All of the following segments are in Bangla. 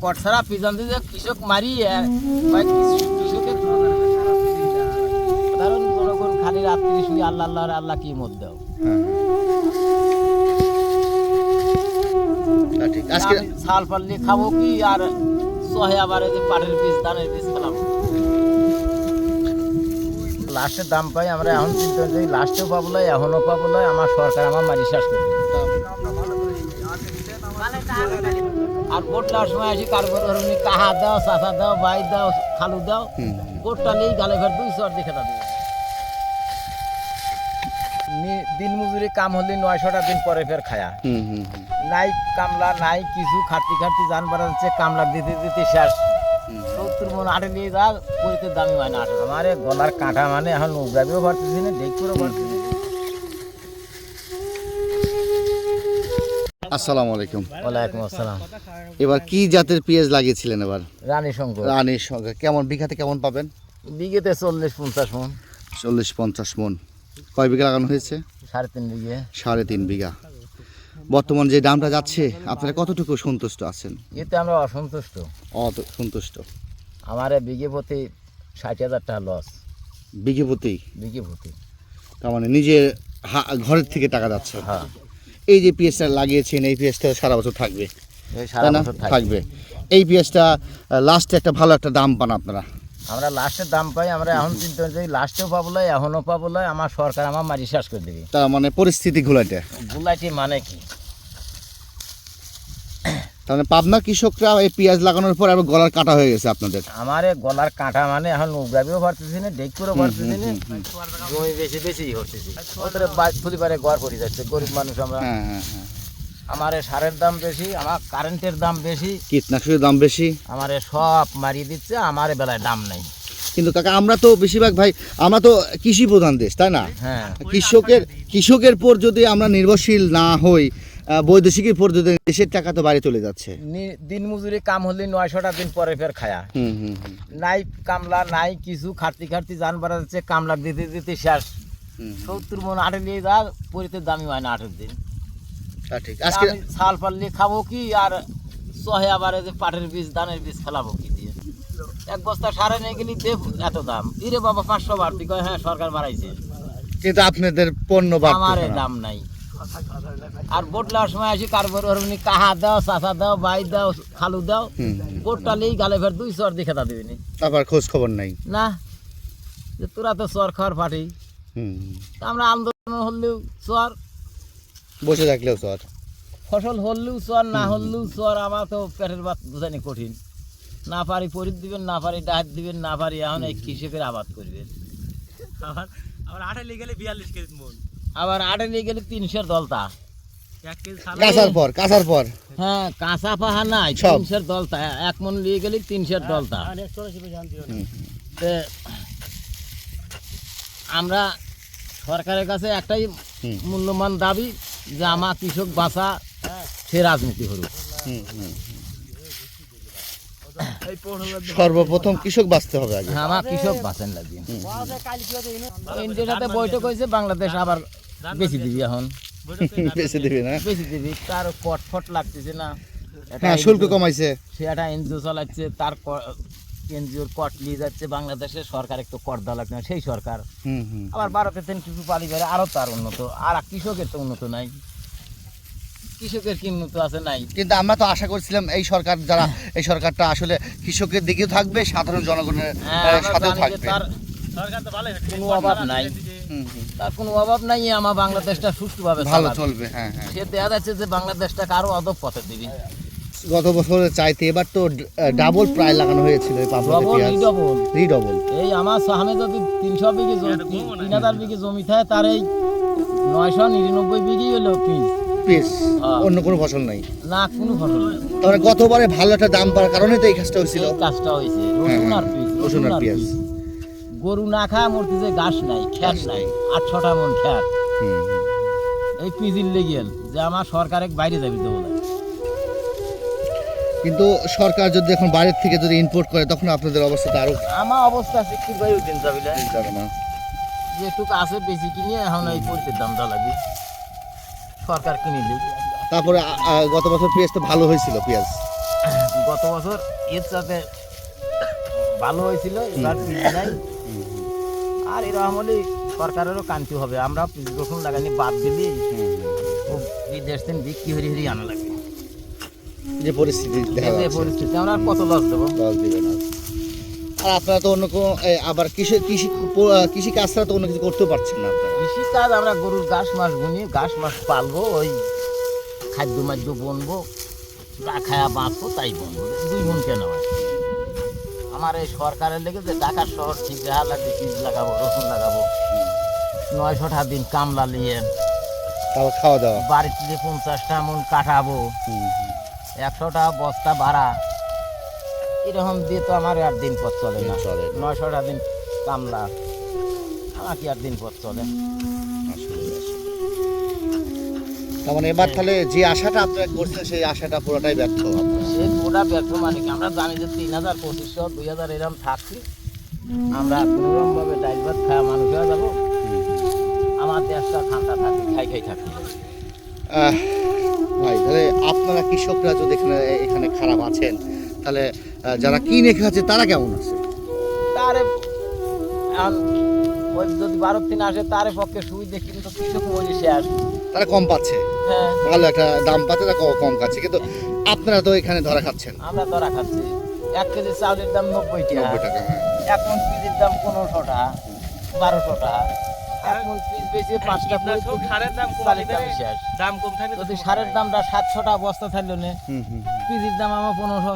কট ছাড়া পিজন দিয়ে কৃষক মারি আহ, কয় কৃষ- কৃষকের সাধারণ খালি রাত্রি শুয়ে আল্লাহ আল্লাহ আল্লাহ কি মত দাও? হ্যাঁ। ছাল পাল্লি খাব কি আর সহে আবার এই যে পাটের বীজ ধানের বীজ খেলাম লাস্টের দাম পাই আমরা এখন চিন্তা করি লাস্টেও পাবো এখনও পাবো আমার সরকার আমার মারি শেষ করে দিবে। আর সময় আসি কারবার ধরুন কাহা দাও চাচা দাও ভাই দাও খালু দাও নেই গালে ফের দুই চর দেখে দেবে। দিন মজুরি কাম হলে নয়শোটা দিন পরে ফের খায়া। নাই কামলা নাই কিছু খাটতি খাটতি যান বাড়া যাচ্ছে কামলা দিতে দিতে শেষ। সত্তর মন আটে নিয়ে যা কইতে দামি মানে আটে। আমার গলার কাঁটা মানে এখন উগরাবিও পারতেছি না দেখ করে পারতেছি আসসালামু আলাইকুম। ওয়ালাইকুম আসসালাম। এবার কি জাতের পেঁয়াজ লাগিয়েছিলেন এবার? রানী শঙ্কর। রানীর সঙ্গে কেমন বিঘাতে কেমন পাবেন? বিঘেতে চল্লিশ পঞ্চাশ মন। চল্লিশ পঞ্চাশ মন। কয় বিঘা লাগানো হয়েছে? সাড়ে তিন বিঘে। সাড়ে তিন বিঘা। বর্তমান যে দামটা যাচ্ছে আপনারা কতটুকু সন্তুষ্ট আছেন? এতে আমরা অসন্তুষ্ট। অত সন্তুষ্ট। আমার বিঘে প্রতি ষাট হাজার টাকা লস। বিঘে প্রতি? বিঘে প্রতি। তার মানে নিজের ঘরের থেকে টাকা যাচ্ছে। হ্যাঁ। এই যে পিএসটা লাগিয়েছেন এই পিএসটা সারা বছর থাকবে। সারা বছর থাকবে। এই পিএসটা লাস্টে একটা ভালো একটা দাম পান আপনারা। আমরা লাস্টের দাম পাই আমরা এখন চিন্তা করি লাস্টেও পাবো লাই এখনও পাবো লাই আমার সরকার আমার মারি শেষ করে দেবে। তার মানে পরিস্থিতি ঘুলাইটে গুলাইটি মানে কি? মানে পাবনা কৃষকরা এই পেঁয়াজ লাগানোর পর আবার গলার কাটা হয়ে গেছে আপনাদের। আমার গলার কাঁটা মানে এখন উগরাবিও পারতেছি না ডেক করেও পারতেছি না। জমি বেশি বেশি করতেছি ওদের পরিবারে ঘর পড়ে যাচ্ছে গরিব মানুষ আমরা। হ্যাঁ হ্যাঁ হ্যাঁ। আমার সারের দাম বেশি আমার কারেন্টের দাম বেশি। কীটনাশকের দাম বেশি। আমার সব মারিয়ে দিচ্ছে আমার বেলায় দাম নাই। কিন্তু কাকা আমরা তো বেশিরভাগ ভাই আমরা তো কৃষি প্রধান দেশ তাই না? হ্যাঁ। কৃষকের কৃষকের পর যদি আমরা নির্ভরশীল না হই আহ, বৈদেশিকের দেশের টাকা তো বাইরে চলে যাচ্ছে। দিন মজুরি কাম হলে নয়শোটা দিন পরে ফের খায়া। নাই কামলা নাই কিছু খাটতি খাটতি যান বাড়া যাচ্ছে কামলা দিতে দিতে শেষ। সত্তর মন আটে নিয়ে যা পরিতে দামি হয় না আটের দিন। ঠিক আজকে ছাল পাল্লি খাব কি আর সহে আবার যে পাটের বীজ ধানের বীজ ফেলাবো কি দিয়ে? এক বস্তা সারে নিয়ে গেলি দেব এত দাম। ইরে বাবা পাঁচশো বাড়তি কয় হ্যাঁ সরকার বাড়াইছে। কিন্তু আপনাদের পণ্য আমার দাম নাই। আর বোটলার সময় আসি কারবার হরমনি কাহা দাও চাচা দাও ভাই দাও খালু দাও। বোটটা নেই গালে ফের দুই চর দেখে তা দিবি নি। তারপর খোঁজ খবর নাই। না যে তোরা তো চর খাওয়ার পাঠি হুম। হুম। তা আমরা আন্দোলন হলেও চর বসে থাকলেও আর ফসল হলেও চর না হলেও চর আমার তো পেটের ভাত বোঝানি কঠিন। না পারি পরিত দিবেন না পারি ডাহাত দিবেন না পারি এখন এই কৃষকের আবাদ করবেন। আবার আবার আঠালে গেলে বিয়াল্লিশ কেজি মন। আবার আটে নিয়ে গেলে তিনশের দলতা। এক কেজি সালা কাঁচার পর কাঁচার পর। হ্যাঁ কাঁচা পাহা নাই। তিনশের দলতা। এক মন নিয়ে গেলে তিনশের দলতা। আমরা সরকারের কাছে একটাই হুম। মূল্যবান দাবি যে আমার কৃষক বাঁচা সে রাজনীতি পনেরো সর্বপ্রথম কৃষক বাঁচতে হবে আগে। হ্যাঁ, আমার কৃষক বাঁচেন লাগবে ইন্ডিয়ার সাথে বৈঠক হয়েছে বাংলাদেশ আবার বেশি দিবি এখন। বেশি দিবি না? বেশি দিবি তার কট ফট লাগতেছে না। হ্যাঁ শুল্ক কমাইছে। সে একটা এনজিও চালাচ্ছে তার এনজিওর কট নিয়ে যাচ্ছে বাংলাদেশে সরকার একটু কর দেওয়া লাগছে না সেই সরকার। হুম হুম আবার ভারতের কিছু পালি বেড়ে আরও তার উন্নত। আর কৃষকের তো উন্নত নাই। কৃষকের কি উন্নত আছে নাই? কিন্তু আমরা তো আশা করছিলাম এই সরকার যারা এই সরকারটা আসলে কৃষকের দিকেও থাকবে সাধারণ জনগণের হ্যাঁ, সাথেও থাকবে। সরকার তো ভালোই কোনো অভাব নাই। তার কোনো অভাব নাই আমার বাংলাদেশটা সুষ্ঠুভাবে ভালো চালাবে। হ্যাঁ হ্যাঁ। সে দেখা যাচ্ছে যে বাংলাদেশটাকে আরও অদব পথে দিবি। গত বছরের চাইতে এবার তো ডাবল প্রায় লাগানো হয়েছিল এই ডবল আমার সামনে যদি তিনশো বিঘি জমি তিন হাজার বিঘি জমি থাকে তার এই নয়শো নিরানব্বই বিঘি হলো পিস পিস হ্যাঁ। অন্য কোনো ফসল নাই। না কোনো ফসল তাহলে গতবারে ভালো একটা দাম পাওয়ার কারণে তো এই কাজটা হয়েছিল। কাজটা হয়েছে। হ্যাঁ, রসুন আর পিস রসুন আর পেঁয়াজ। গরু না খায় মূর্তিতে ঘাস নাই খ্যাট নাই আট ছটা মন হুম। এই পিজিল লেগেল যে আমার সরকারে বাইরে যাবি দেবো না। কিন্তু সরকার যদি এখন বাইরের থেকে যদি ইম্পোর্ট করে তখন আপনাদের অবস্থাটা আরও আমার অবস্থা শিক্ষিত ভাই উঠেন যাবি না? যাবে না। যেটুকু আছে বেশি কিনে এখন এই পরিতে দাম দা লাগবে। সরকার কিনে দিক তারপরে গত বছর পেঁয়াজ তো ভালো হয়েছিল পেঁয়াজ? গত বছর এর সাথে ভালো হয়েছিল এবার নাই। আর এরকম হলে সরকারেরও কান্তি হবে। আমরা রসুন লাগানি বাদ দিলি ও বিদেশ থেকে বিক্রি হরি হরি আনা লাগবে। যে পরিস্থিতি এই যে পরিস্থিতি আমরা কত লস দেবো? লস দিবে না। আর আপনারা তো অন্য কোনো আবার কৃষি কৃষি কৃষি কাজ ছাড়া তো অন্য কিছু করতেও পারছেন না আপনারা। কৃষিকাজ আমরা গরুর ঘাস মাস বুনি ঘাস মাস পালবো ওই খাদ্য মাদ্য বনবো যা খায়া বাঁচবো তাই বনবো। দুই বোন কেন হয় আমার এই সরকারের লেগে যে ঢাকার শহর ঠিক দেখা লাগবে বীজ লাগাবো রসুন লাগাবো। নয়শোটা দিন কামলা নিয়ে তারপর খাওয়া দাওয়া। বাড়িতে যে পঞ্চাশটা মন কাটাবো একশোটা বস্তা ভাড়া এরকম দিয়ে তো আমার আর দিন পথ চলে না। চলে। নয়শোটা দিন কামলা আমার কি আর দিন পথ চলে। তার মানে এবার তাহলে যে আশাটা আপনারা করছেন সেই আশাটা পুরোটাই ব্যর্থ। সে গোটা ব্যর্থ মানে কি? আমরা জানি যে তিন হাজার পঁচিশশো দুই হাজার এরকম থাকছি। আমরা কোনোরকম ভাবে ডাইল ভাত খাওয়া মানুষ হয়ে যাব। আমার দেশটা ঠান্ডা থাকে খাই খাই থাকি। ভাই তাহলে আপনারা কৃষকরা যদি এখানে এখানে খারাপ আছেন তাহলে যারা কিনে খাচ্ছে তারা কেমন আছে? তারে ওই যদি বারো দিন আসে তার পক্ষে সুবিধে কিন্তু কৃষক মজে শেষ তারা কম পাচ্ছে। হ্যাঁ। ভালো একটা দাম পাচ্ছে তারা কম খাচ্ছে। কিন্তু আপনারা তো এখানে ধরা খাচ্ছেন। আমরা ধরা খাচ্ছি। এক কেজি চাউলের দাম নব্বই টাকা। নব্বই টাকা হ্যাঁ। এক মন পিসের দাম পনেরোশো টাকা বারোশো টাকা এক মন পিস বেশি সারের দাম কম দাম তো যদি সারের দামটা সাতশো টাকা বস্তা থাকল না হুম, হুম, দাম আমার পনেরোশো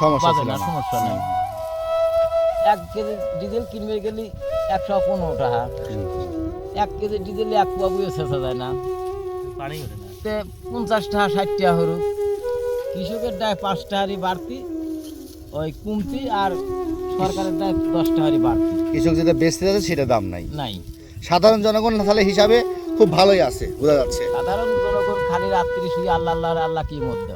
সমস্যা না। সমস্যা নেই। এক কেজি ডিজেল কিনবে গেলে একশো পনেরো টাকা এক কেজি ডিজেল এক বাবুও শেষা যায় না। পঞ্চাশ টাকা ষাট টাকা হরু কৃষকের দায় পাঁচ টাকারই বাড়তি ওই কমতি আর সরকারের দায় দশ টাকারই বাড়তি। কৃষক যেটা বেচতে যাচ্ছে সেটা দাম নাই। নাই। সাধারণ জনগণ তাহলে হিসাবে খুব ভালোই আছে বোঝা যাচ্ছে। সাধারণ জনগণ খালি রাত্রি শুয়ে আল্লাহ আল্লাহ আল্লাহ কি মধ্যে